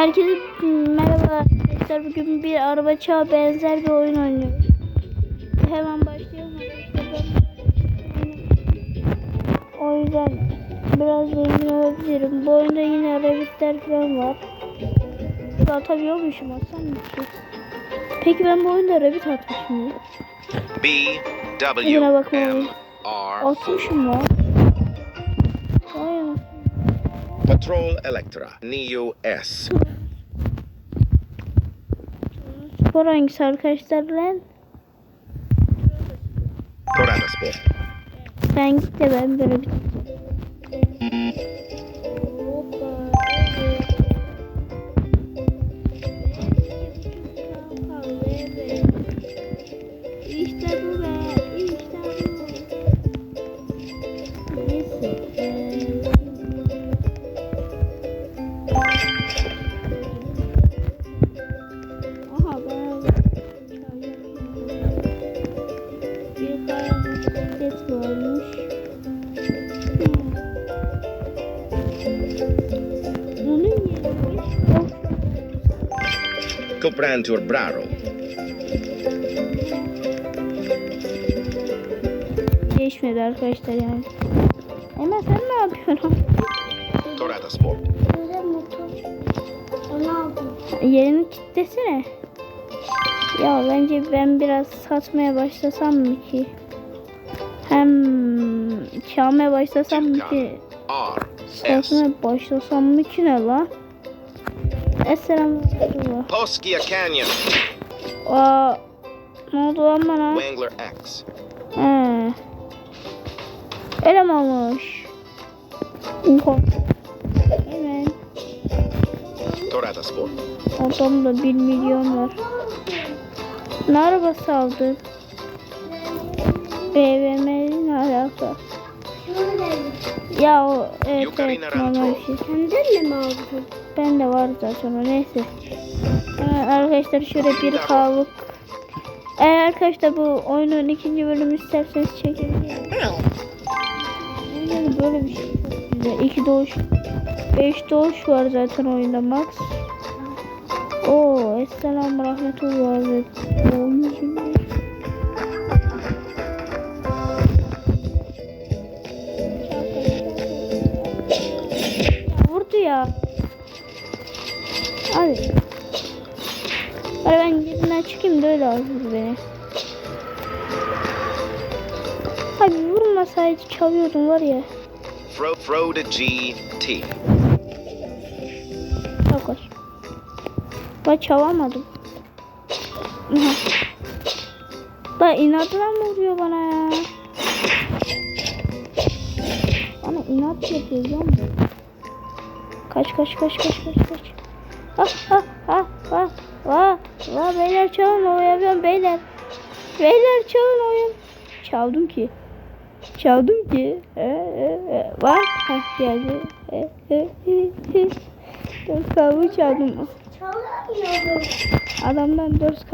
Herkese merhaba arkadaşlar. Bugün bir araba çağı benzer bir oyun oynuyoruz. Hemen başlayalım O yüzden biraz zengin olabilirim. Bu oyunda yine rabbitler falan var. Atabiliyormuşum atsam mı ki? Peki ben bu oyunda rabbit atmışım mı? B W Yine bakmalıyım. Atmışım anasını. Patrol Electra Neo S Spor hangisi arkadaşlar lan? Corrado Sport Sen git de ben böyle bir... İşte bu be, işte bu. Neyse. Coprantur Braro değişmedi arkadaşlar yani. Hemen sen ne yapıyorsun? Onu aldım. Yerini kilitlesene. Ya bence ben biraz satmaya başlasam mı ki? Hem çalmaya başlasam mı ki? Satmaya başlasam mı ki ne la? Esselamu Aleyküm. Poskia Canyon Aa, ne oldu lan bana? Wangler X He. Öyle mi olmuş? Oha. Hemen. Corrado Sport Adamda 1 milyon var. Ne arabası aldın? BMW'nin ne alaka? Ya o evet, evet normal bir şey. Senden de mi aldın? Ben de var zaten o neyse. Hemen arkadaşlar şöyle bir kavuk. Eğer arkadaşlar bu oyunun ikinci bölümü isterseniz çekebilirim. Yani böyle bir şey güzel. İki doğuş. Beş doğuş var zaten oyunda max. Oo, Esselamu Rahmetullah ve Vurdu ya. Hadi. Hadi ben yerinden çıkayım da öyle al vur beni. Abi vurmasaydı çalıyordum var ya. Fro Froda G T Bak bak. Ben çalamadım. Da inadına mı vuruyor bana ya? Bana inat yapıyor musun? Kaç kaç kaç kaç kaç kaç. Ah ah ah ah. Vah beyler çalın oynayamıyorum beyler. Beyler çalın oyun. Çaldım ki. Çaldım ki. E, e. Bak. Hah geldi. E, e, e. Dört kahve çaldım. Çalamıyorum. Adamdan dört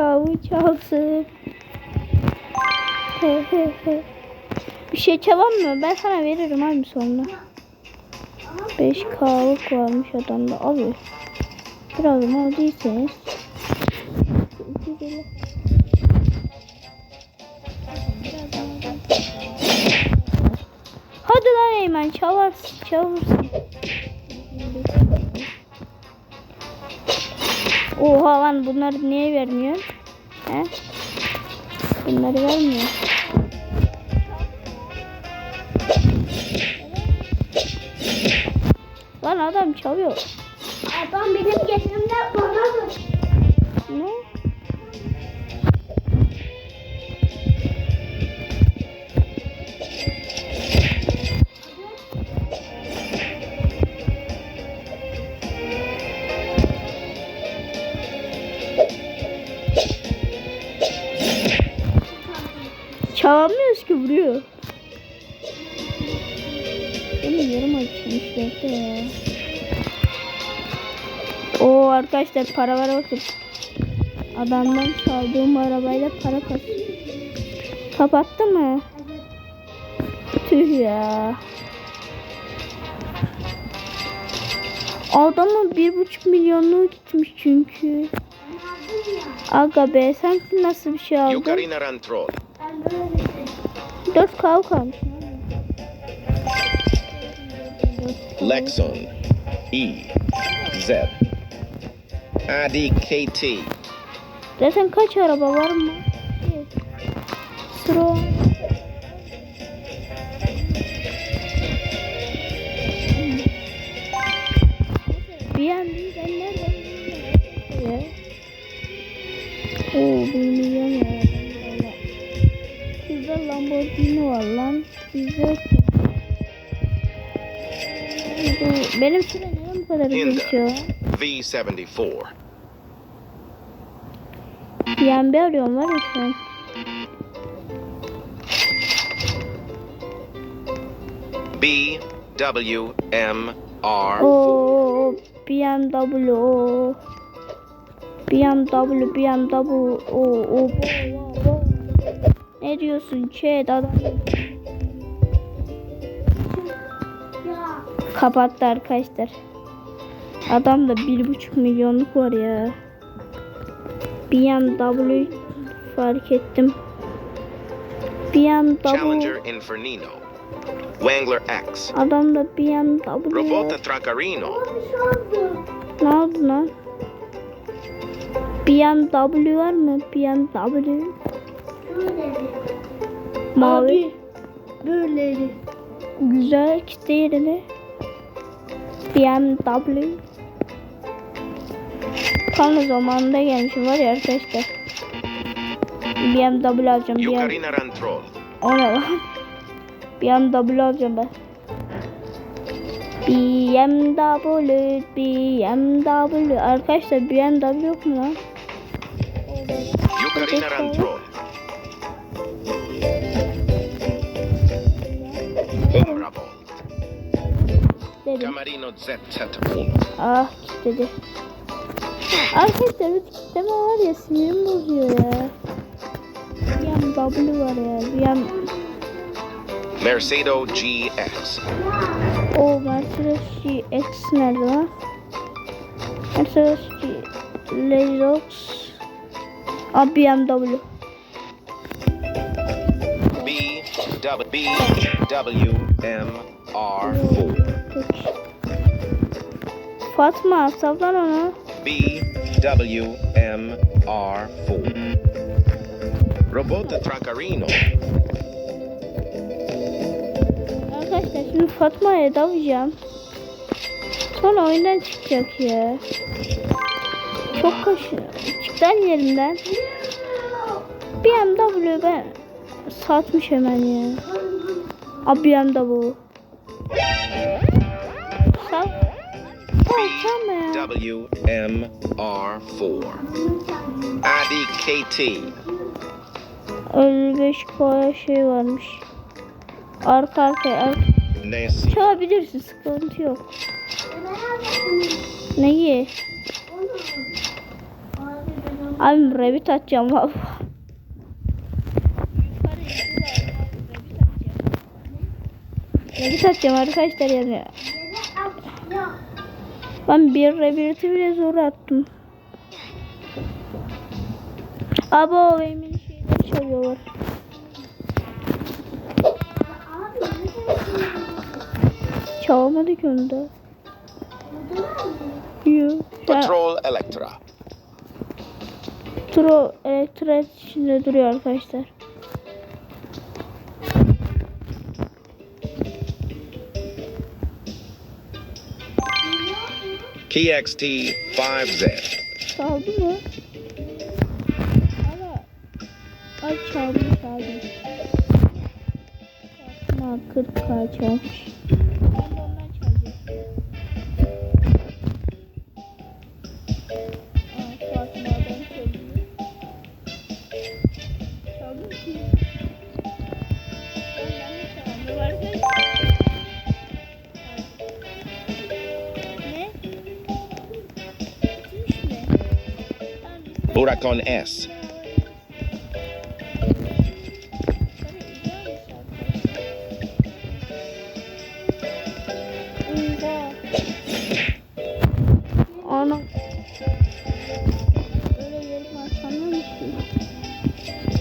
he he. Bir şey çalam mı? Ben sana veririm abi sonra. Beş kahve varmış adamda. Alıyor. Birazdan aldıysanız. Hadi lan Eymen çalarsın çalarsın. Oha lan bunları niye vermiyor? He? Bunları vermiyor. Lan adam çalıyor. Adam benim geçimden bana? Ne? Çalamıyoruz ki vuruyor. Benim yarım açılmış bekle ya. Oo arkadaşlar para var bakın. Adamdan çaldığım arabayla para kas. Kapattı mı? Tüh ya. Adamın bir buçuk milyonluğu gitmiş çünkü. Aga be sen nasıl bir şey aldın? Yukarina Rantrol. Ben böyle dedim. 4 kav kalmış. Lexon. E. Z. IDKT. Zaten kaç araba var mı? Sıra. Bir an ben nereden ya? Oo bir milyon ya. Şurada Lamborghini var lan. Bizde benim süre neden bu kadar bitiyor? V74. Yani bir arıyorum var ya şu an. B. W. M. R. Oo BMW. BMW, BMW. Oo, oo. Ne diyorsun chat adam kapattı arkadaşlar. Adamda bir buçuk milyonluk var ya. BMW fark ettim. BMW Challenger Infernino. Wangler X. adamda BMW Robota Tracarino. Bir şey oldu. Ne oldu lan? BMW var mı? BMW. Şöyle. Mavi. Böyleydi. Güzel kitle yerine. BMW. Tam zamanında gelmişim var ya arkadaşlar. BMW alacağım. Yukarina Rantrol. O ne lan? BMW alacağım ben. BMW, BMW. Arkadaşlar BMW yok mu lan? Yukarina Rantrol. Dedim. Camarino ZZ1. Ah kilitledi. Arkadaşlar bu kilitleme var ya sinirim bozuyor ya. BMW var ya. Bir Mercedo GX. o Mercedes GX nerede lan? Mercedes G Lexus. Aa BMW. B. W. B. W. M. R4. Peki. Fatma savlan onu. B. W. M. R4. Robota Tracarino. Arkadaşlar şimdi Fatma'ya dalacağım. Sonra oyundan çıkacak ya. Çok kaşınıyor. Çık lan yerimden. BMW ben satmış hemen ya. Abi BMW. WMR4 IDKT 55 kola şey varmış. Arka arkaya arka. Nancy. Çalabilirsin sıkıntı yok. Neyi? Abi rabbit atacağım valla. Rabbit atacağım arkadaşlar yani. Ben bir rabbit'i bile zor attım. Abo benim şeyleri çalıyorlar. Çalamadık onu da. Patrol Electra. Tro elektrik içinde duruyor arkadaşlar. KXT 5Z. Çaldı mı? Ama Ay çalmış abi. Fatma 40 k çalmış. Huracan S. Ana.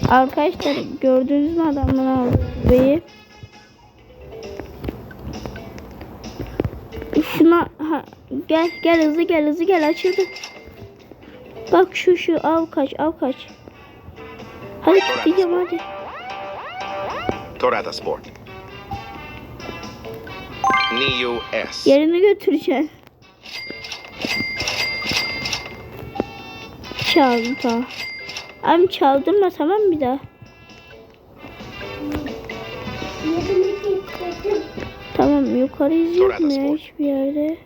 Arkadaşlar gördünüz mü adamın aldığı Şuna ha, gel gel hızlı gel hızlı gel açıldı. Bak şu şu av kaç av kaç. Hadi gideceğim hadi. Torata Sport. Neo S. Yerini götüreceğim. Çaldım tamam. Abi çaldırma tamam bir daha. Tamam yukarı izliyor Torada mu hiçbir yerde?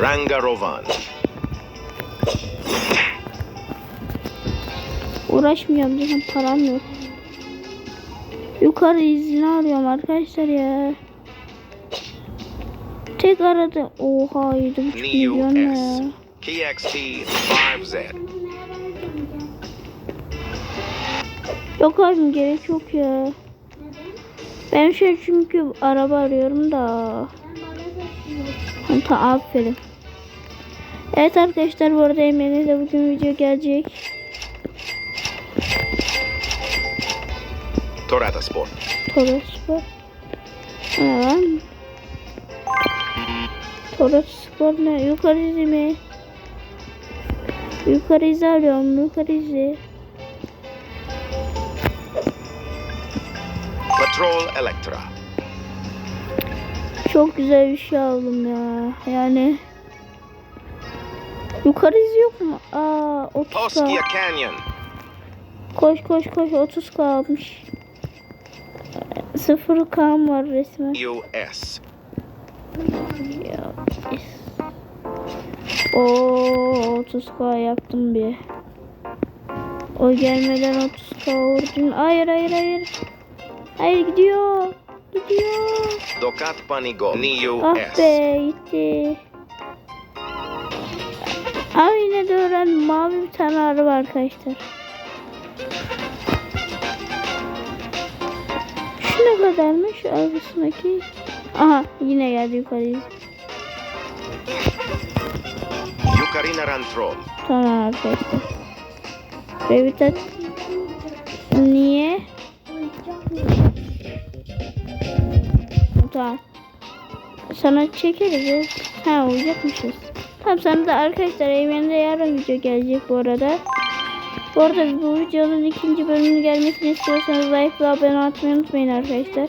Rangarovan. Uğraşmıyorum zaten param yok. Yukarı izini arıyorum arkadaşlar ya. Tek arada oha 7,5 milyon ya. KXT 5Z. Yok abim gerek yok ya. Ben an çünkü araba arıyorum da. Ta aferin. Evet arkadaşlar bu arada Emre'ne de bugün video gelecek. Torata Sport. Toros Spor. Lan? Toros Spor ne? Yukarı izi mi? Yukarı izi arıyorum. Yukarı izi. Patrol Electra. Çok güzel bir şey aldım ya. Yani yukarı izi yok mu? Aa 30 Oskia Canyon. Koş koş koş 30 kalmış. Sıfır kan var resmen. Neo S. Ya. Oo 30k yaptım bir. O gelmeden 30k vurdum. Hayır hayır hayır. Hayır gidiyor. Gidiyor. Dokat Panigol. Neo Ah be gitti. Ama yine de öğrendim. Mavi bir tane araba arkadaşlar. Ne kadarmış arabasındaki? Aha yine geldi yukarı. Yukarina Rantrol. Tamam arkadaşlar. Revitat niye? Tamam. Sana çekeriz. Ha uyuyacakmışız. Tamam sana da arkadaşlar Eymen'de yarın video gelecek bu arada. Bu arada bu videonun ikinci bölümünün gelmesini istiyorsanız like ve abone olmayı unutmayın arkadaşlar.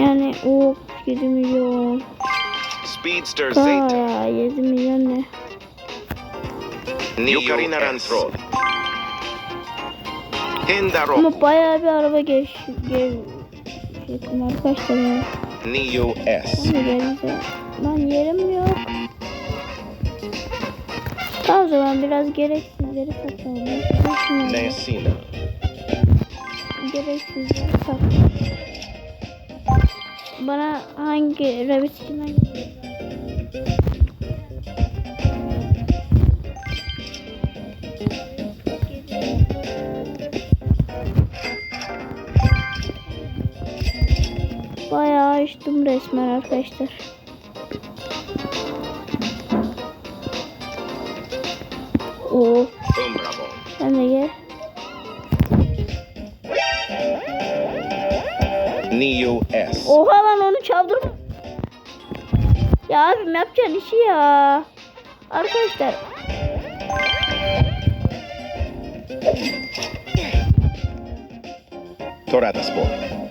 Yani o 7 milyon. Speedster Zeta. Aa, 7 milyon ne? Yukarina Rantrol. Hendaro. Ama bayağı bir araba geç gel Geçtim arkadaşlar ya. Neo S. Hani lan yerim yok. Tamam o zaman biraz gereksizleri satalım. Nesina. Gereksizleri sat. Bana hangi rabbit hangi? Bayağı açtım resmen arkadaşlar. Oo, sen de gel. Neo S. Oha lan onu çaldırma. Ya abim yapacağın işi ya. Arkadaşlar. Torata Sport.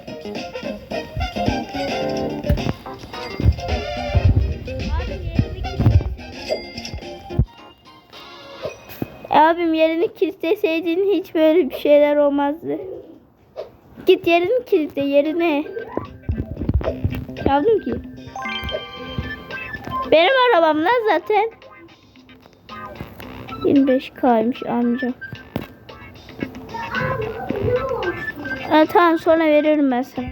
Abim yerini kilitleseydin hiç böyle bir şeyler olmazdı. Git yerini kilitle yerine. Çaldım ki. Benim arabam lan zaten. 25k'ymış amcam. Ha, tamam sonra veririm ben sana.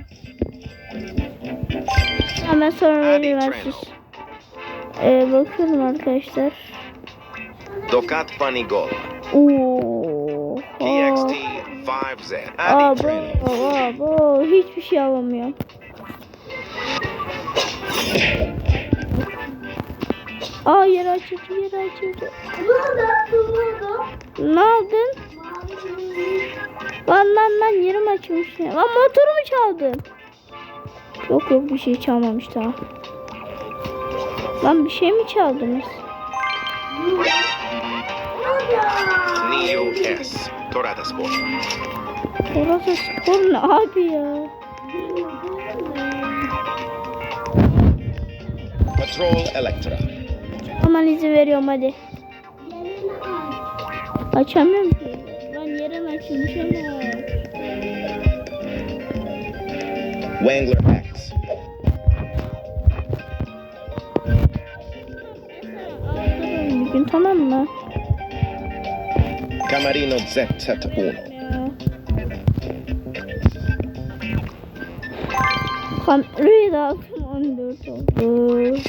Ben sonra veririm ben siz. Ee, bakıyorum arkadaşlar. Dokat Panigol. Oo. KXT 5Z. Aa bu, Training. bu, hiçbir şey alamıyorum. açıldı yeri açıldı. Ne oldu? Ne oldu? Ne aldın? Lan lan lan yerim açılmış. Lan motorumu çaldın. Yok yok bir şey çalmamış daha. Lan bir şey mi çaldınız? Neo S. Torada Sport. Orası spor ne abi ya? Patrol Electra. Aman izin veriyorum hadi. Açamıyorum ki. Lan yerim açılmış ama. Wangler X. Bugün tamam mı? Camarino ZZ1. Ya. Kamerayı da aldım 14 oldu.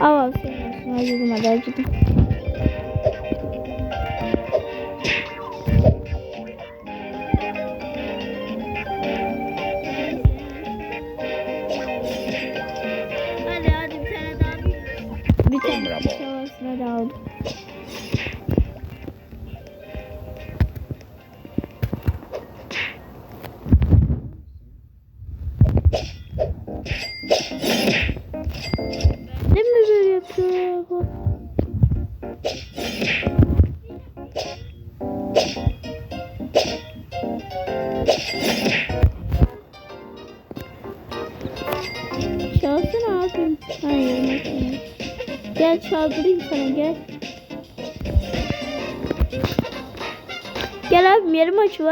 Al sen olsun acıdım hadi.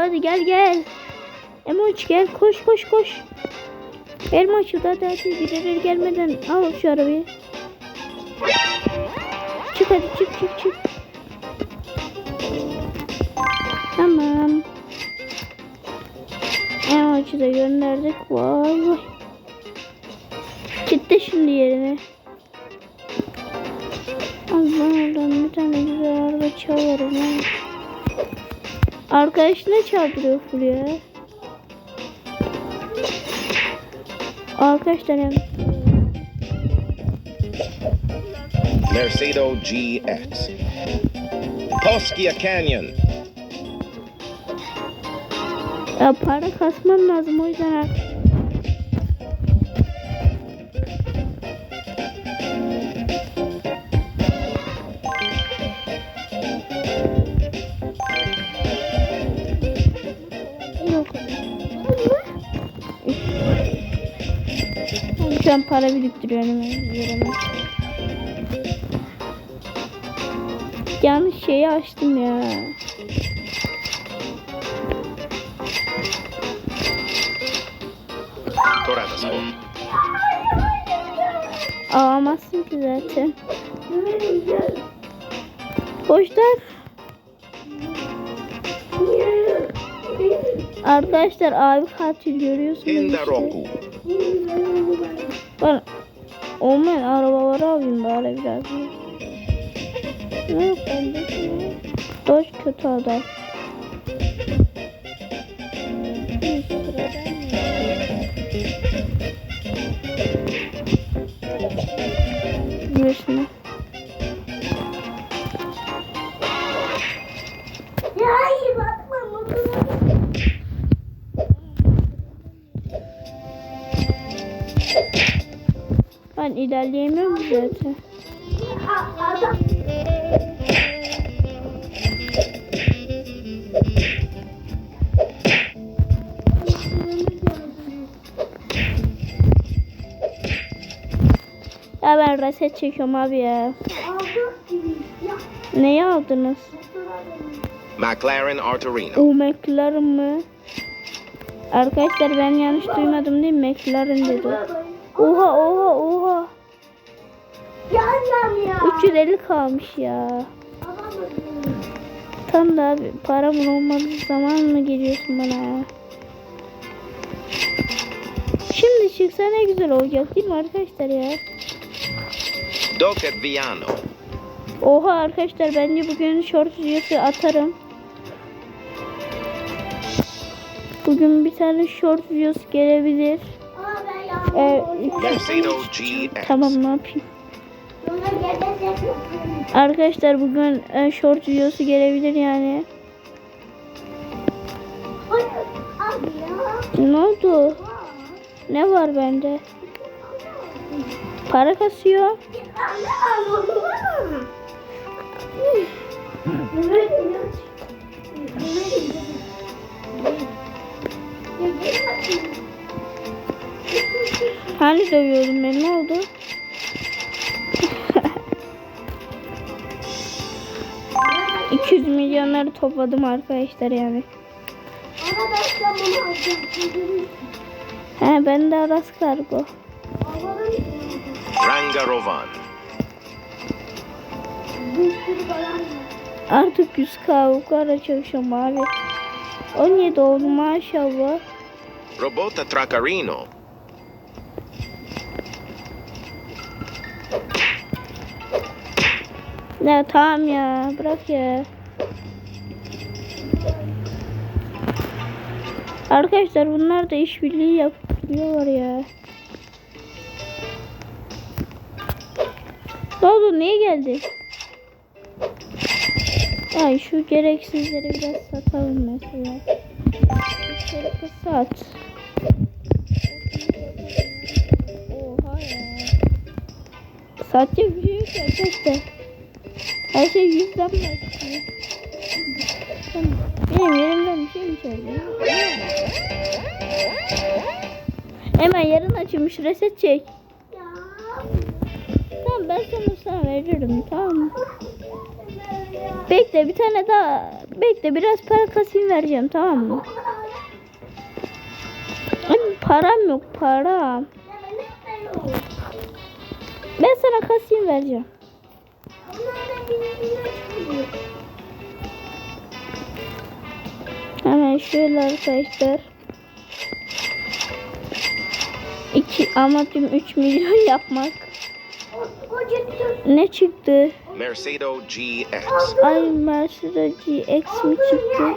Hadi gel gel. Emoç gel koş koş koş. Yerim açıldı hadi hadi birileri gelmeden al şu arabayı. Çık hadi çık çık çık. Tamam. Emoç'u da gönderdik. Vay vay. Gitti şimdi yerine. Allah oradan bir tane güzel araba çalarım ha. Arkadaşına çaldırıyor full ya. Arkadaşlar yani. Mercedo GX. Poskia Canyon. Ya para kasmam lazım o yüzden artık. Şu an para biriktiriyorum yerime. Yanlış şeyi açtım ya. Torada Sport. Alamazsın ki zaten. Boşlar. Arkadaşlar abi katil görüyorsunuz. işte. Ben olmayan arabaları alayım bari biraz. Ne yok bende? Doş kötü adam. ilerleyemem zaten. Ya ben reset çekiyorum abi ya. Neyi aldınız? McLaren Arturino. O McLaren mı? Arkadaşlar ben yanlış duymadım değil mi? McLaren dedi. Oha oha oha. Ya annem ya. 350 kalmış ya. Tam da abi paramın olmadığı zaman mı geliyorsun bana ya? Şimdi çıksa ne güzel olacak değil mi arkadaşlar ya? Doket Viano. Oha arkadaşlar bence bugün short videosu atarım. Bugün bir tane short videosu gelebilir. Ee. Tamam ne yapayım? Arkadaşlar bugün e, short videosu gelebilir yani. Ne oldu? Ne var bende? Para kasıyor. Hani dövüyordum ben ne oldu? ...200 milyonları topladım arkadaşlar yani. Arkadaşlar bunu alacağım. He ben de Aras Kargo. Ranga Rovan. Artık 100 kavuklarla çalışıyorum abi. 17 oldu maşallah. Robota Tracarino. Ya tamam ya bırak ya. Arkadaşlar bunlar da işbirliği yapıyorlar ya. Ne oldu niye geldi? Ay şu gereksizleri biraz satalım mesela. Şöyle sat. Oha ya. Satacak bir şey yok arkadaşlar. Her şey yüzden başlıyor. Benim yerimden bir şey mi çalıyor? Hemen yarın açılmış reset çek. Tamam ben sana sana veririm tamam mı? Bekle bir tane daha. Bekle biraz para kasayım vereceğim tamam mı? Ay, param yok param. Ben sana kasayım vereceğim. Hemen şöyle arkadaşlar. İki amacım 3 milyon yapmak. Ne çıktı? Mercedes GX. Ay Mercedes GX mi çıktı?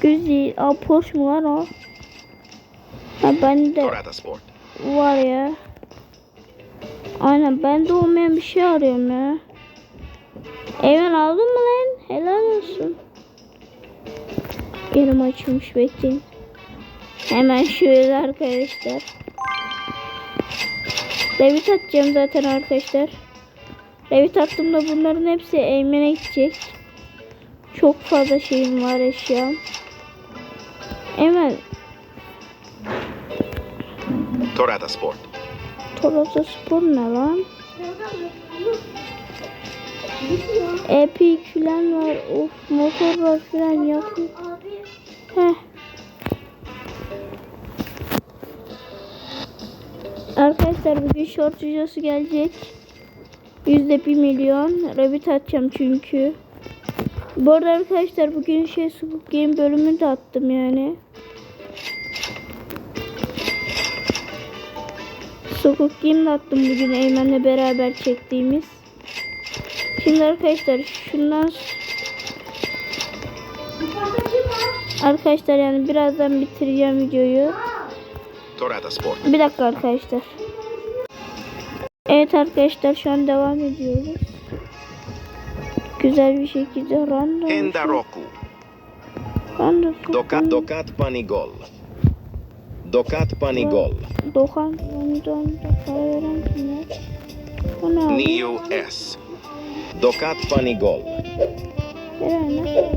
Güzel. Aa Porsche mu var o? Ha Sport. var ya. Aynen bende olmayan bir şey arıyorum ya. Eymen aldın mı lan? Helal olsun. Yerim açılmış bekleyin. Hemen şöyle arkadaşlar. Revit atacağım zaten arkadaşlar. Revit attığımda bunların hepsi Eymen'e gidecek. Çok fazla şeyim var eşyam. Eymen Torada Sport. Toyota Spor ne lan? Epic falan var. Of motor var yapıyor. Abi Heh. Arkadaşlar bugün short videosu gelecek. Yüzde bir milyon. Rabbit atacağım çünkü. Bu arada arkadaşlar bugün şey Squid Game bölümünü de attım yani. Squid Game de attım bugün Eymen'le beraber çektiğimiz. Şimdi arkadaşlar şundan Arkadaşlar yani birazdan bitireceğim videoyu. Bir dakika arkadaşlar. Evet arkadaşlar şu an devam ediyoruz. Güzel bir şekilde random. Kenda Roku. Random. Dokat Dokat Panigol. Dokat Panigol. Dokan Panigol. Para veren kimler? Bu ne abi? Neo S. Dokat Panigol. Herhalde.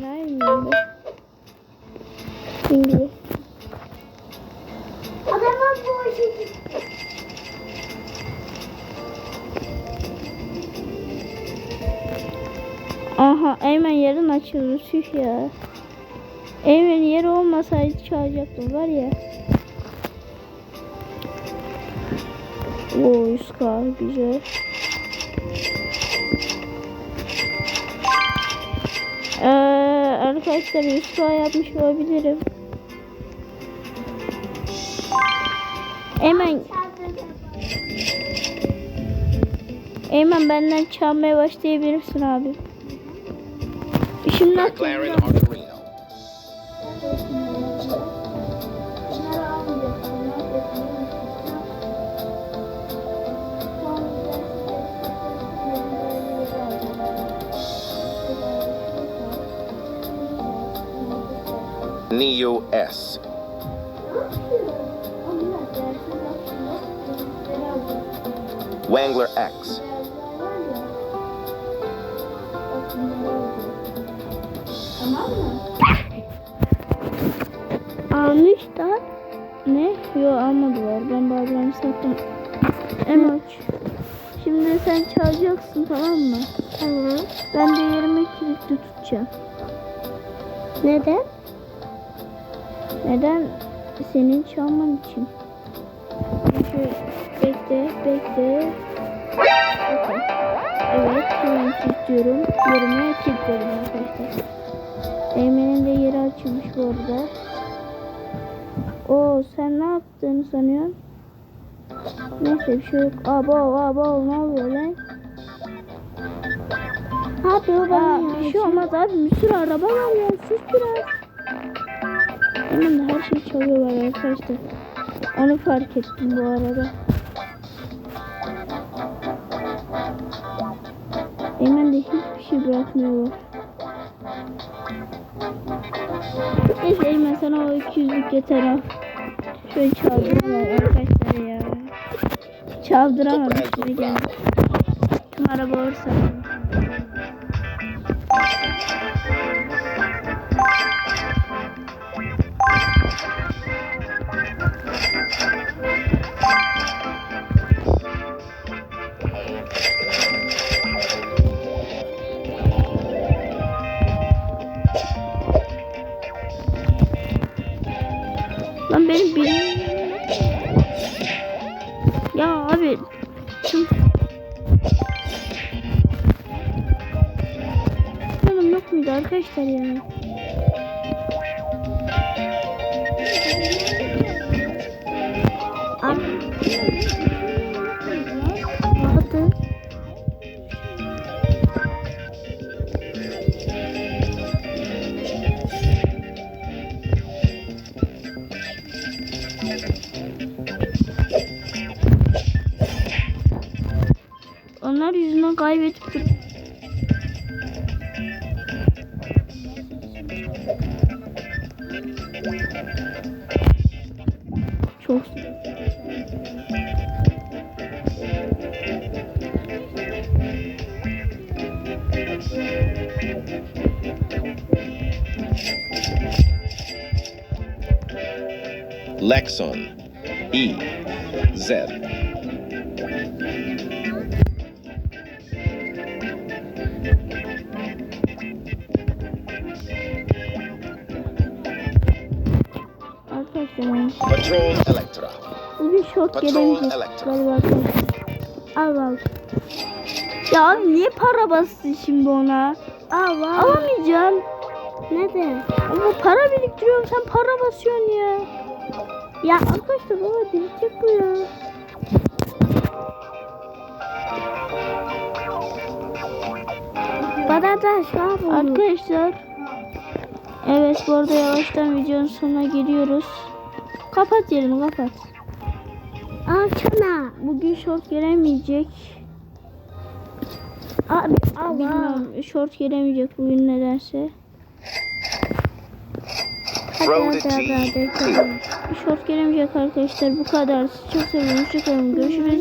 Nerede? Şimdi. Adama boşu. Aha hemen yarın açılır ya. Eymen yeri olmasaydı çalacaktım var ya. Oo 100k güzel. Ee, arkadaşlar 100k yapmış olabilirim. Eymen, Eymen benden çalmaya başlayabilirsin abi. Şimdi McLaren atacağım. Arduino. Neo S. Wangler X. Almışlar. Ne? Yok almadılar. Ben bazılarını sattım. Emoç. Şimdi sen çalacaksın tamam mı? Tamam. Ben de yerime kilitli tutacağım. Neden? Neden? Senin çalman için. Çünkü bekle, bekle. Bakın. Evet, hemen kilitliyorum. Yerime kilitledim arkadaşlar. Eymen'in de yeri açılmış bu arada. Oo sen ne yaptığını sanıyorsun? Neyse bir şey yok. Abo abo ne oluyor lan? Ne yapıyor bana bir şey olmaz abi bir sürü araba var ya sus biraz. Hemen de her şeyi çalıyorlar arkadaşlar. Onu fark ettim bu arada. Hemen de hiçbir şey bırakmıyorlar. Neyse Eymen sana o 200'lük yeter al. Şöyle çaldırıyorlar arkadaşlar ya. Çaldıramadım şimdi geldi. Tüm araba olursa. Kaybettik. Çok Lexon. E. Z. Patrol Electra. short Patrol gelemeyecek galiba. Al al. Ya abi niye para bastın şimdi ona? Al al. Alamayacağım. Neden? Ama para biriktiriyorum sen para basıyorsun ya. Ya arkadaşlar baba delicek bu ya. Bana da. Arkadaşlar. Evet bu arada yavaştan videonun sonuna geliyoruz. Kapat yerini kapat. Açana. Bugün short gelemeyecek. Abi al al. Bilmiyorum short gelemeyecek bugün nedense. Hadi, hadi, hadi, hadi. Short gelemeyecek arkadaşlar bu kadar. Çok seviyorum. Hoşçakalın. Görüşürüz.